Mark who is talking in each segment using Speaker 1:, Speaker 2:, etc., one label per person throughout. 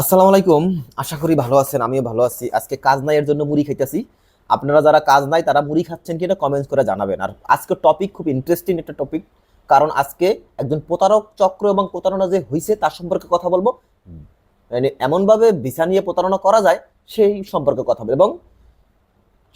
Speaker 1: আসসালামু আলাইকুম। আশা করি ভালো আছেন, আমিও ভালো আছি। আজকে কাজ নাই এর জন্য মুড়ি খাইতেছি। আপনারা যারা কাজ নাই, তারা মুড়ি খাচ্ছেন কিনা কমেন্টস করে জানাবেন। আর আজকে টপিক খুব ইন্টারেস্টিং একটা টপিক কারণ আজকে একজন প্রতারক চক্র এবং প্রতারণা যে হয়েছে তার সম্পর্কে কথা বলব। মানে এমনভাবে ভিসা নিয়ে প্রতারণা করা যায়, সেই সম্পর্কে কথা বলব। এবং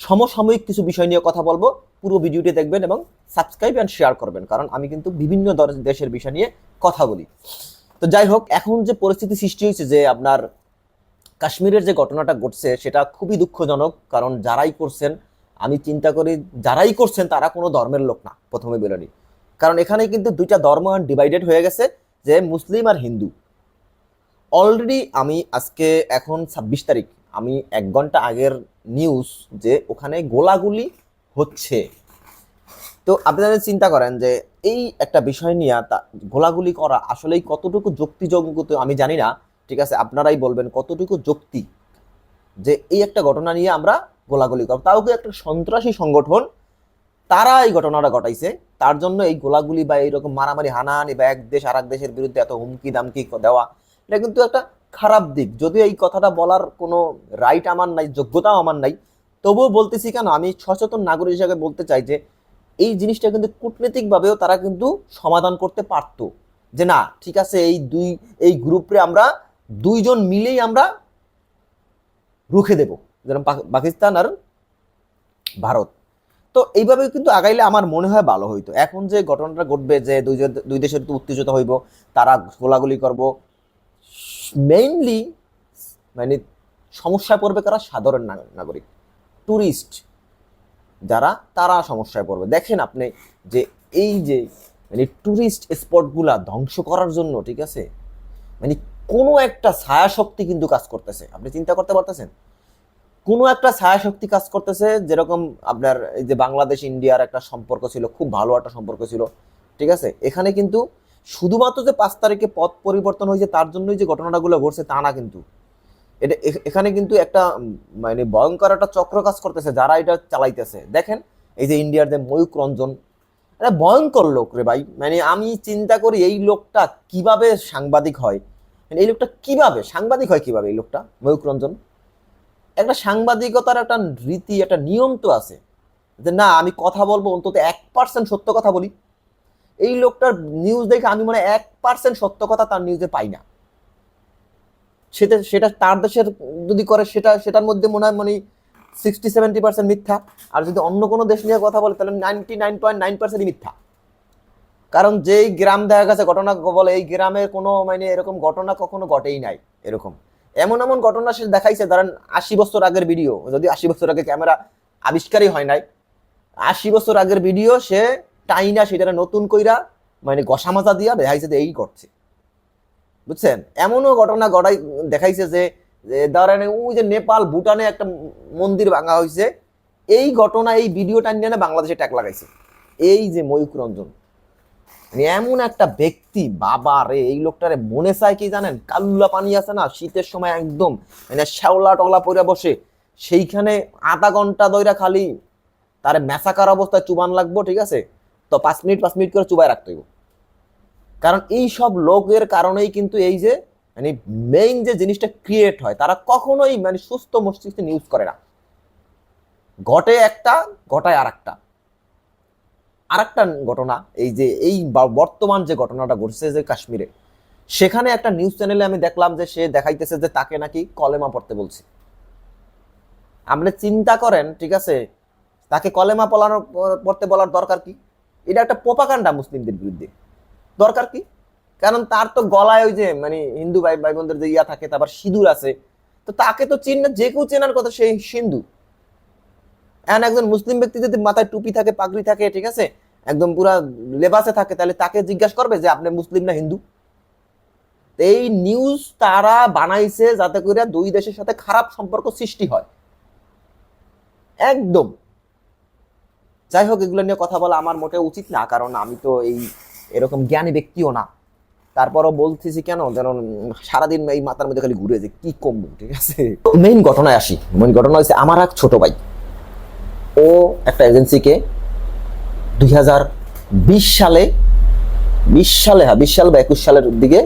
Speaker 1: সমসাময়িক কিছু বিষয় নিয়ে কথা বলব। পুরো ভিডিওটি দেখবেন এবং সাবস্ক্রাইব অ্যান্ড শেয়ার করবেন। কারণ আমি কিন্তু বিভিন্ন দেশের বিষয় নিয়ে কথা বলি। তো যাই হোক, এখন যে পরিস্থিতি সৃষ্টি হয়েছে যে আপনার কাশ্মীরের যে ঘটনাটা ঘটছে, সেটা খুবই দুঃখজনক, কারণ যারাই করছেন, আমি চিন্তা করি যারাই করছেন, তারা কোনো ধর্মের লোক না, প্রথমে বলে নিই। কারণ এখানে কিন্তু দুইটা ধর্ম ডিভাইডেড হয়ে গেছে, যে মুসলিম আর হিন্দু। অলরেডি আমি আজকে, এখন ছাব্বিশ তারিখ, আমি এক ঘণ্টা আগের নিউজ যে ওখানে গোলাগুলি হচ্ছে। তো আপনারা চিন্তা করেন যে এই একটা বিষয় নিয়ে তা- গোলাগুলি করা আসলেই কতটুকু যুক্তিযুক্ত আমি জানি না, ঠিক আছে? আপনারাই বলবেন কতটুকু যুক্তি যে এই একটা ঘটনা নিয়ে আমরা গোলাগুলি করব। তাও একটা সন্ত্রাসী সংগঠন, তারা এই ঘটনাটা ঘটাইছে, তার জন্য এই গোলাগুলি বা এইরকম মারামারি, হানাহানি বা এক দেশ আর এক দেশের বিরুদ্ধে এত হুমকি দামকি দেওয়া, এটা কিন্তু একটা খারাপ দিক। যদিও এই কথাটা বলার কোনো রাইট আমার নাই, যোগ্যতাও আমার নাই, তবুও বলতেছি কেন? আমি সচেতন নাগরিক হিসেবে বলতে চাই যে এই জিনিসটা কিন্তু কূটনীতিকভাবেও তারা কিন্তু সমাধান করতে পারতো। যে না, ঠিক আছে, এই দুই, এই গ্রুপে আমরা দুইজন মিলেই আমরা রুখে দেব, যেরকম পাকিস্তান আর ভারত। তো এইভাবে কিন্তু আগাইলে আমার মনে হয় ভালো হইতো। এখন যে ঘটনাটা ঘটবে যে দুই দুই দেশের তো উত্তেজিত হইব, তারা গোলাগুলি করব মেইনলি মানে সমস্যায় পড়বে কারা? সাধারণ নাগরিক টুরিস্ট যারা তারা সমস্যায় পড়বে। দেখেন আপনি যে এই যে মানে টুরিস্ট স্পটগুলা ধ্বংস করার জন্য, ঠিক আছে? মানে কোনো একটা ছায়া শক্তি কিন্তু কাজ করতেছে। আপনি চিন্তা করতে পারতেছেন? কোনো একটা ছায়া শক্তি কাজ করতেছে, যেরকম আপনার এই যে বাংলাদেশ, ইন্ডিয়ার একটা সম্পর্ক ছিল, খুব ভালো একটা সম্পর্ক ছিল, ঠিক আছে? এখানে কিন্তু শুধুমাত্র যে পাঁচ তারিখে পথ পরিবর্তন হয়েছে, তার জন্যই যে ঘটনাগুলো ঘটছে, তা না কিন্তু। এটা এখানে কিন্তু একটা মানে ভয়ঙ্কর একটা চক্র কাজ করতেছে যারা এটা চালাইতেছে। দেখেন, এই যে ইন্ডিয়ার যে ময়ূক রঞ্জন, এটা ভয়ঙ্কর লোক রে ভাই। মানে আমি চিন্তা করি এই লোকটা কীভাবে সাংবাদিক হয়? মানে এই লোকটা কীভাবে, সাংবাদিক হয় কীভাবে এই লোকটা ময়ূক রঞ্জন? একটা সাংবাদিকতার একটা রীতি, একটা নিয়ম তো আছে। যে না, আমি কথা বলব অন্তত এক পার্সেন্ট সত্য কথা বলি। এই লোকটার নিউজ দেখে আমি মনে এক পার্সেন্ট সত্য কথা তার নিউজে পাই না। সেটা সেটা তার দেশের যদি করে, সেটা, সেটার মধ্যে মনে হয় মানে সিক্সটি সেভেন্টি পার্সেন্ট মিথ্যা। আর যদি অন্য কোনো দেশ নিয়ে কথা বলে, তাহলে নাইনটি নাইন পয়েন্ট নাইন পার্সেন্টই মিথ্যা। কারণ যেই গ্রাম দেখা গেছে, ঘটনা বলে, এই গ্রামের কোনো মানে এরকম ঘটনা কখনো ঘটেই নাই, এরকম। এমন এমন ঘটনা সে দেখাইছে, ধরেন আশি বছর আগের ভিডিও, যদি আশি বছর আগে ক্যামেরা আবিষ্কারই হয় নাই, আশি বছর আগের ভিডিও সে টাইনা সেটা নতুন কইরা মানে গসা মাজা দিয়া দেখাইছে যে এই করছে বুঝছেন? এমনও ঘটনা ঘটাই দেখাইছে যে ধরেন ওই যে নেপাল, ভুটানে একটা মন্দির ভাঙা হয়েছে এই ঘটনা, এই ভিডিওটা নিয়ে বাংলাদেশে ট্যাগ লাগাইছে। এই যে ময়ূক রঞ্জন। মানে এমন একটা ব্যক্তি, বাবা রে, এই লোকটারে মনে চায় কি জানেন? কাল্লা পানি আছে না, শীতের সময় একদম মানে শ্যাওলা টগলা পরে বসে। সেইখানে আধা ঘণ্টা দইরা খালি তার মেসাকার অবস্থায় চুবান লাগবো, ঠিক আছে? তো পাঁচ মিনিট পাঁচ মিনিট করে চুবাই রাখতে হইব। কারণ এই সব লোকের কারণেই কিন্তু এই যে মানে মেইন যে জিনিসটা ক্রিয়েট হয়, তারা কখনোই মানে সুস্থ মস্তিষ্কে নিউজ করে না। ঘটে একটা, ঘটায় আর একটা আরেকটা ঘটনা, এই যে এই বর্তমান যে ঘটনাটা ঘটছে যে কাশ্মীরে, সেখানে একটা নিউজ চ্যানেলে আমি দেখলাম যে সে দেখাইতেছে যে তাকে নাকি কলেমা পড়তে বলছে। আপনি চিন্তা করেন, ঠিক আছে, তাকে কলেমা পড়ানো পড়তে বলার দরকার কি? এটা একটা পোপাকাণ্ডা মুসলিমদের বিরুদ্ধে। দরকার কি? কারণ তার তো গলায় ওই যে মানে হিন্দু ভাই ভাই বোনদের যে ইয়া থাকে, তারপর সিঁদুর আছে। তো তাকে তো চিন যে কেউ চেনার কথা সেই সিন্ধু। এখন একজন মুসলিম ব্যক্তি যদি মাথায় টুপি থাকে, পাগড়ি থাকে, ঠিক আছে? একদম পুরা লেবাসে থাকে, তাহলে তাকে জিজ্ঞাসা করবে যে, আপনি মুসলিম না হিন্দু? এই নিউজ তারা বানাইছে যাতে করে দুই দেশের সাথে খারাপ সম্পর্ক সৃষ্টি হয়। একদম। যাই হোক, এগুলো নিয়ে কথা বলা আমার মোটেও উচিত না, কারণ আমি তো এই এরকম জ্ঞানী ব্যক্তিও না। তারপরও বলতেছি কেন? যেন সারাদিন এই মাথার মধ্যে খালি ঘুরে যে কি কমবো ঠিক আছে? মেইন ঘটনায় আসি। মেইন ঘটনা হচ্ছে আমার এক ছোট ভাই। ও একটা এজেন্সিকে দুই হাজার বিশ সালে বিশ সালে হ্যাঁ বিশ সাল বা একুশ সালের দিকে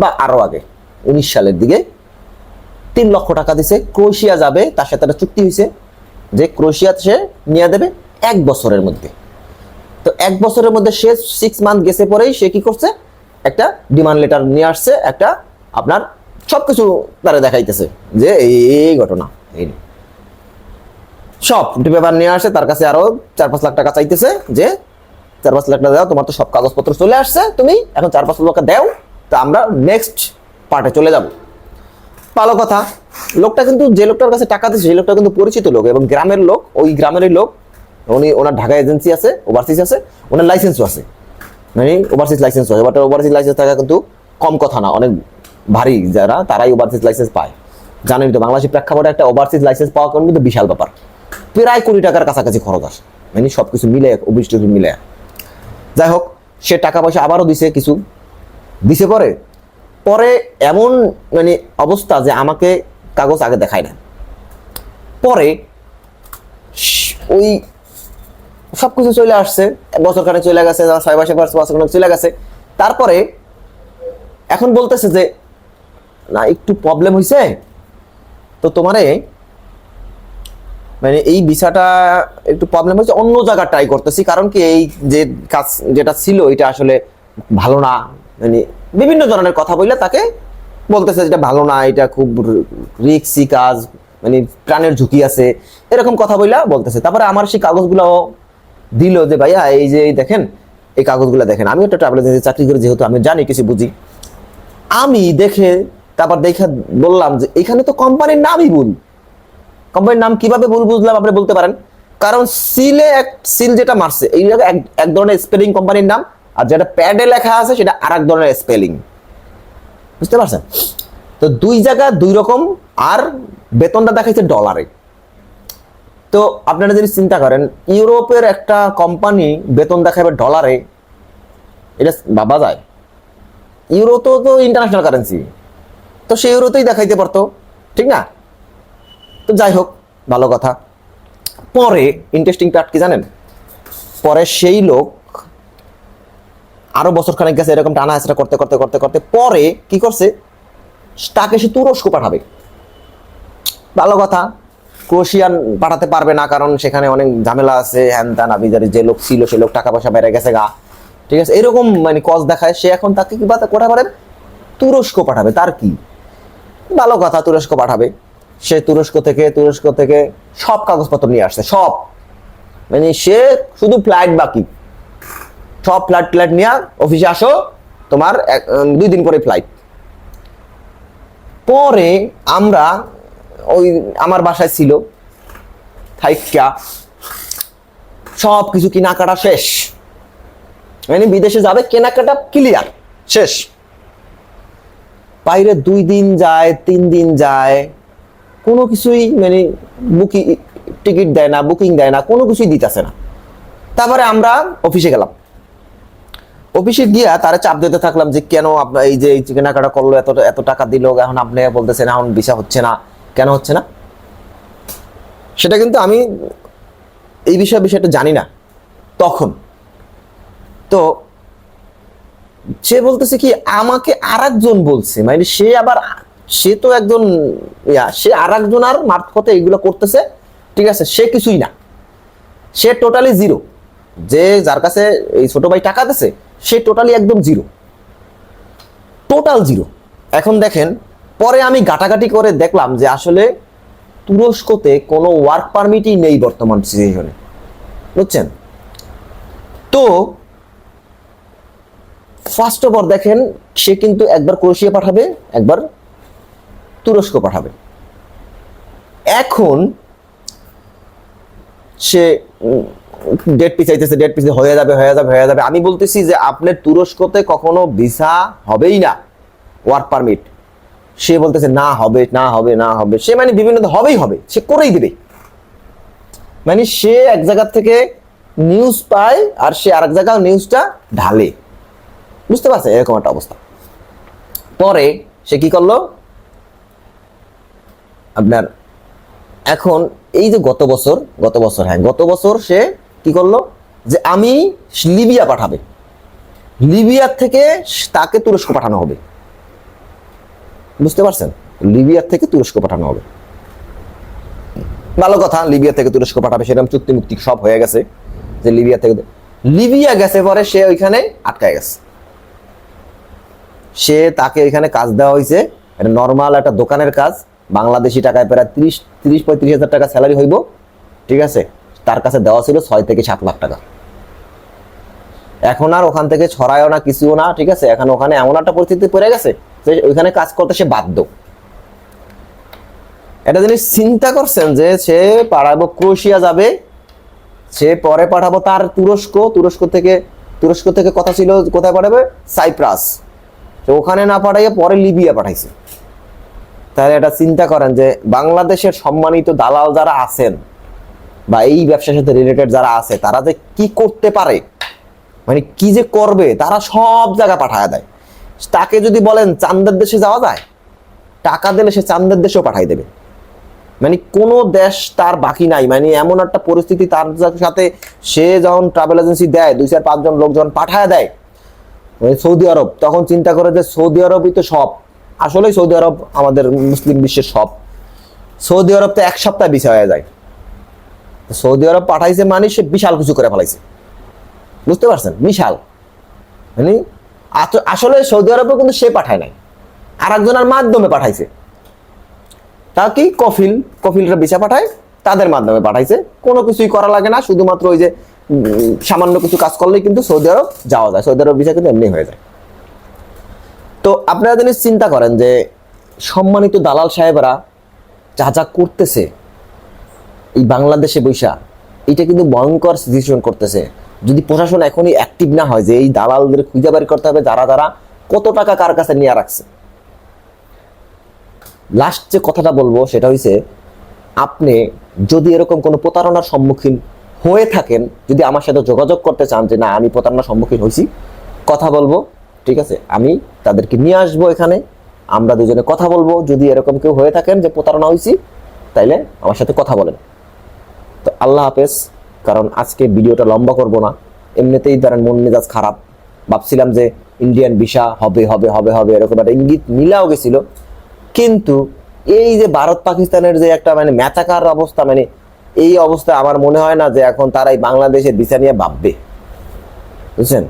Speaker 1: বা আরও আগে, উনিশ সালের দিকে তিন লক্ষ টাকা দিছে। ক্রোয়েশিয়া যাবে, তার সাথে একটা চুক্তি হয়েছে যে ক্রোয়েশিয়া সে নিয়ে দেবে এক বছরের মধ্যে। তো এক বছরের মধ্যে সে সিক্স মান্থ গেছে পরেই সে কি করছে একটা ডিমান্ড লেটার নিয়ে আসছে, একটা আপনার সবকিছু তারা দেখাইতেছে যে এই ঘটনা, এই। সব পেপার নিয়ে আসে তার কাছে আরও চার পাঁচ লাখ টাকা চাইতেছে যে, চার পাঁচ লাখ টাকা দাও, তোমার তো সব কাগজপত্র চলে আসছে, তুমি এখন চার পাঁচ লাখ টাকা দাও, তা আমরা নেক্সট পার্টে চলে যাব ভালো কথা, লোকটা কিন্তু যে লোকটার কাছে টাকা দিচ্ছে সেই লোকটা কিন্তু পরিচিত লোক এবং গ্রামের লোক, ওই গ্রামেরই লোক উনি ওনার ঢাকা এজেন্সি আছে ওভারসিজ আছে, ওনার লাইসেন্সও আছে। মানে ওভারসিজ লাইসেন্স আছে বাট ওভারসিজ লাইসেন্স থাকা কিন্তু কম কথা না, অনেক ভারী যারা, তারাই ওভারসিজ লাইসেন্স পায়। জানেন তো, বাংলাদেশের প্রেক্ষাপটে একটা ওভারসিজ লাইসেন্স পাওয়া কারণ কিন্তু বিশাল ব্যাপার। প্রায় কোটি টাকার কাছাকাছি খরচ আসে মানে সব কিছু মিলে, অভিষ্ট মিলে। যাই হোক, সে টাকা পয়সা আবারও দিছে কিছু। দিছে পরে? পরে এমন মানে অবস্থা যে আমাকে কাগজ আগে দেখায় না পরে ওই সব কিছু চলে আসছে। বছর খানে চলে গেছে ছয় মাসে পাঁচ বছর খানেক চলে গেছে। তারপরে এখন বলতেছে যে, না, একটু প্রবলেম হয়েছে তো তোমারে মানে এই ভিসাটা একটু প্রবলেম হয়েছে অন্য জায়গা ট্রাই করতেছি। কারণ কি এই যে কাজ যেটা ছিল, এটা আসলে ভালো না। মানে বিভিন্ন ধরনের কথা বললে তাকে বলতেছে যেটা ভালো না, এটা খুব রিক্সি কাজ মানে প্রাণের ঝুঁকি আছে। এরকম কথা বললা বলতেছে। তারপরে আমার সেই কাগজগুলো দিল যে, ভাইয়া, এই যে দেখেন, এই কাগজগুলো দেখেন আমি একটা ট্রাভেল এজেন্সি চাকরি করি, যেহেতু আমি জানি, কিছু বুঝি। আমি দেখে, তারপর দেখে বললাম যে, এখানে তো কোম্পানির নামই ভুল। কোম্পানির নাম কীভাবে ভুল বুঝলাম, আপনি বলতে পারেন? কারণ সিলে এক, সিল যেটা মারছে, এই এক ধরনের স্পেলিং কোম্পানির নাম, আর যেটা প্যাডে লেখা আছে, সেটা আর এক ধরনের স্পেলিং বুঝতে পারছেন? তো দুই জায়গা দুই রকম, আর বেতনটা দেখাইছে ডলারে তো আপনারা যদি চিন্তা করেন, ইউরোপের একটা কোম্পানি বেতন দেখাবে ডলারে এটা বাবা যায়। ইউরো তো তো ইন্টারন্যাশনাল কারেন্সি তো সেই ইউরোতেই দেখাইতে পারতো, ঠিক না? তো যাই হোক, ভালো কথা। পরে ইন্টারেস্টিং পার্ট কি জানেন? পরে সেই লোক আরও বছর খানেক গেছে, এরকম টানা হেঁচড়া করতে করতে করতে করতে, পরে কি করছে? তাকে সে তুরস্ক পাঠাবে। ভালো কথা। ক্রোশিয়ান পাঠাতে পারবে না, কারণ সেখানে অনেক ঝামেলা আছে, হ্যান ত্যান, আবিজারি, যে লোক ছিল সে লোক টাকা পয়সা বেড়ে গেছে গা। ঠিক আছে? এরকম মানে কজ দেখায়। সে এখন তাকে কি বাতা কোটা পারে তুরস্ক পাঠাবে। তার কি? ভালো কথা, তুরস্ক পাঠাবে। সে তুরস্ক থেকে তুরস্ক থেকে সব কাগজপত্র নিয়ে আসছে, সব। মানে সে শুধু ফ্লাইট বাকি। সব ফ্লাইট ফ্লাইট নিয়ে অফিসে আসো, তোমার দুই দিন পরে ফ্লাইট পরে আমরা ওই আমার বাসায় ছিল। থাইকা সব কিছু কেনাকাটা শেষ। মানে বিদেশে যাবে, কেনাকাটা ক্লিয়ার শেষ। বাইরে দুই দিন যায়, তিন দিন যায়। কোনো কিছুই মানে বুকিং টিকিট দেয় না, বুকিং দেয় না, কোনো কিছুই দিতেছে না। তারপরে আমরা অফিসে গেলাম। অফিসে গিয়া তারা চাপ দিতে থাকলাম যে, কেন আপনার এই যে এই কেনাকাটা করল, এত এত টাকা দিল, এখন আপনি বলতেছেন, এখন ভিসা হচ্ছে না। কেন হচ্ছে না? সেটা কিন্তু আমি এই বিষয়ে বিষয়টা জানি না। তখন। তো সে বলতেছে কি, আমাকে আর একজন বলছে। মানে সে আবার, সে তো একজন, ইয়া, সে আর একজন আর মারফতে এইগুলো করতেছে, ঠিক আছে, সে কিছুই না। সে টোটালি জিরো যে যার কাছে এই ছোট ভাই টাকা দিছে, সে টোটালি একদম জিরো টোটাল জিরো এখন দেখেন পরে আমি গাটাগাটি করে দেখলাম যে আসলে তুরস্কতে কোনো ওয়ার্ক পারমিটই নেই বর্তমান সিচুয়েশনে বুঝছেন? তো ফার্স্ট অফ অল দেখেন, সে কিন্তু একবার ক্রোয়েশিয়া পাঠাবে, একবার তুরস্ক পাঠাবে। এখন সে ডেট পিছাইতেছে ডেট পিছিয়ে হয়ে যাবে হয়ে যাবে হয়ে যাবে। আমি বলতেছি যে আপনার তুরস্কতে কখনো ভিসা হবেই না ওয়ার্ক পারমিট সে বলতেছে, না হবে না হবে না হবে। সে মানে বিভিন্ন হবেই হবে, সে করেই দেবে। মানে সে এক জায়গা থেকে নিউজ পায় আর সে আরেক জায়গা নিউজটা ঢালে। বুঝতে পারছে? এরকম একটা অবস্থা। পরে সে কি করল? আপনার এখন এই যে গত বছর গত বছর হ্যাঁ গত বছর সে কি করল? যে আমি লিবিয়া পাঠাবে। লিবিয়া থেকে তাকে তুরস্ক পাঠানো হবে। বুঝতে পারছেন? লিবিয়ার থেকে তুরস্ক পাঠানো হবে। ভালো কথা, লিবিয়া থেকে তুরস্ক পাঠাবে, সেরকম চুক্তি মুক্তি সব হয়ে গেছে যে লিবিয়া থেকে লিবিয়া গেছে পরে সে ওইখানে আটকায় গেছে। সে তাকে ওইখানে কাজ দেওয়া হয়েছে এটা নর্মাল একটা দোকানের কাজ, বাংলাদেশি টাকায় প্রায় তিরিশ তিরিশ, পঁয়ত্রিশ হাজার টাকা স্যালারি হইব, ঠিক আছে? তার কাছে দেওয়া ছিল ছয় থেকে সাত লাখ টাকা। এখন আর ওখান থেকে ছড়ায়ও না, কিছুও না, ঠিক আছে? এখন ওখানে এমন একটা পরিস্থিতি পড়ে গেছে যে ওইখানে কাজ করতে সে বাধ্য। এটা জিনিস চিন্তা করছেন যে সে পাঠাবো ক্রোশিয়া যাবে, সে পরে পাঠাবো তার তুরস্ক তুরস্ক থেকে তুরস্ক থেকে কথা ছিল কোথায় পাঠাবে? সাইপ্রাস। ওখানে না পাঠাইয়ে পরে লিবিয়া পাঠাইছে। তাহলে এটা চিন্তা করেন যে বাংলাদেশের সম্মানিত দালাল যারা আছেন বা এই ব্যবসার সাথে রিলেটেড যারা আছে, তারা যে কি করতে পারে? মানে কি যে করবে? তারা সব জায়গা পাঠায় দেয়। তাকে যদি বলেন চান্দের দেশে যাওয়া যায়, টাকা দিলে সে চান্দের দেশেও পাঠাই দেবে। মানে কোনো দেশ তার বাকি নাই মানে এমন একটা পরিস্থিতি তার সাথে সে যখন ট্রাভেল এজেন্সি দেয়, দুই চার পাঁচজন লোক যখন পাঠায় দেয় মানে সৌদি আরব, তখন চিন্তা করে যে সৌদি আরবই তো সব। আসলেই সৌদি আরব আমাদের মুসলিম বিশ্বের সব। সৌদি আরব তো এক সপ্তাহ বিষয় হয়ে যায়। সৌদি আরব পাঠাইছে মানে সে বিশাল কিছু করে ফেলাইছে। বুঝতে পারছেন? বিশাল। মানে আসলে সৌদি আরবে কিন্তু সে পাঠায় নাই। আর একজনের মাধ্যমে পাঠাইছে। তা কি? কফিল, কফিলরা ভিসা পাঠায়, তাদের মাধ্যমে পাঠাইছে। কোনো কিছুই করা লাগে না, শুধুমাত্র ওই যে সামান্য কিছু কাজ করলেই কিন্তু সৌদি আরব যাওয়া যায়। সৌদি আরব ভিসা কিন্তু এমনি হয়ে যায়। তো আপনারা জিনিস চিন্তা করেন যে, সম্মানিত দালাল সাহেবরা যা যা করতেছে, এই বাংলাদেশে বৈশা এটা কিন্তু ভয়ঙ্কর সিচুয়েশন করতেছে। যদি প্রশাসন এখনই অ্যাক্টিভ না হয় যে এই দালালদের খুঁজে বের করতে হবে, যারা যারা, কত টাকা কার কাছে নিয়ে রাখছে? লাস্ট যে কথাটা বলব সেটা হইছে, আপনি যদি এরকম কোনো প্রতারণার সম্মুখীন হয়ে থাকেন, যদি আমার সাথে যোগাযোগ করতে চান যে না, আমি প্রতারণার সম্মুখীন হয়েছি কথা বলব, ঠিক আছে? আমি তাদেরকে নিয়ে আসব এখানে, আমরা দুজনে কথা বলব। যদি এরকম কেউ হয়ে থাকেন যে প্রতারণা হয়েছি তাইলে আমার সাথে কথা বলেন। তো আল্লাহ হাফেজ। কারণ আজকে ভিডিওটা লম্বা করব না। এমনিতেই ধরেন মন মেজাজ খারাপ। ভাবছিলাম যে ইন্ডিয়ান ভিসা হবে হবে হবে হবে এরকম একটা ইঙ্গিত মিলাও গেছিল। কিন্তু এই যে ভারত পাকিস্তানের যে একটা মানে ম্যাচাকার অবস্থা মানে এই অবস্থা আমার মনে হয় না যে এখন তারা এই বাংলাদেশের ভিসা নিয়ে ভাববে। বুঝছেন?